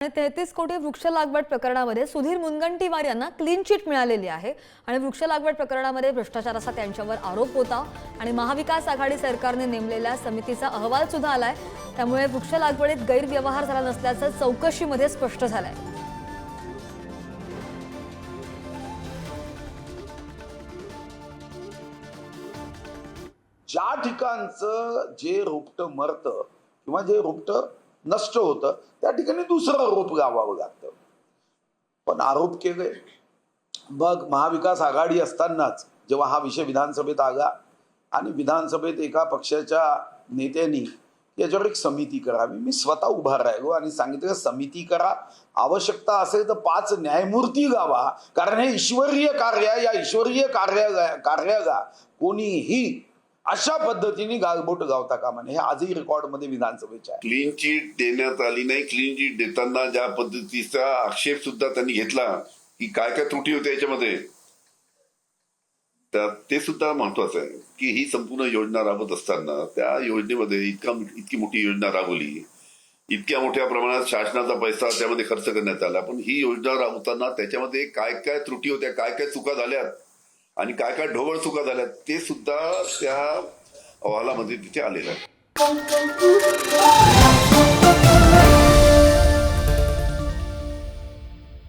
आणि तेहतीस कोटी वृक्ष लागवड प्रकरणामध्ये सुधीर मुनगंटीवार यांना क्लीन चिट मिळालेली आहे. आणि वृक्ष लागवड प्रकरणामध्ये भ्रष्टाचाराचा त्यांच्यावर आरोप होता. आणि महाविकास आघाडी सरकारने नेमलेल्या समितीचा अहवाल सुद्धा आलाय. त्यामुळे वृक्ष लागवडीत गैरव्यवहार झाला नसल्याचं चौकशीमध्ये स्पष्ट झालंय. ज्या ठिकाणचं जे रोपट मरतं किंवा जे रोपट नष्ट होतं त्या ठिकाणी दुसरं आरोप गावावं लागतं. पण आरोप केले. मग महाविकास आघाडी असतानाच जेव्हा हा विषय विधानसभेत आला आणि विधानसभेत एका पक्षाच्या नेत्यांनी याच्यावर एक समिती करावी. मी स्वतः उभा राहिलो आणि सांगितलं समिती करा. आवश्यकता असेल तर पाच न्यायमूर्ती गावा. कारण हे ईश्वरीय कार्य या ईश्वरीय कार्य कार्याला कोणीही अशा पद्धतीने गालबोट गावता कामा नये. हे आजही रेकॉर्डमध्ये विधानसभेच्या क्लीन चिट देण्यात आली नाही. क्लीन चिट देताना ज्या पद्धतीचा आक्षेप सुद्धा त्यांनी घेतला की काय काय त्रुटी होत्या याच्यामध्ये तर ते सुद्धा महत्वाचं आहे की ही संपूर्ण योजना राबवत असताना त्या योजनेमध्ये इतका इतकी मोठी योजना राबवली. इतक्या मोठ्या प्रमाणात शासनाचा पैसा त्यामध्ये खर्च करण्यात आला. पण ही योजना राबवताना त्याच्यामध्ये काय काय त्रुटी होत्या काय काय चुका झाल्यात आणि काय काय ढोबळ चुका झाल्या ते सुद्धा त्या अहवालामध्ये तिथे आलेलं आहे.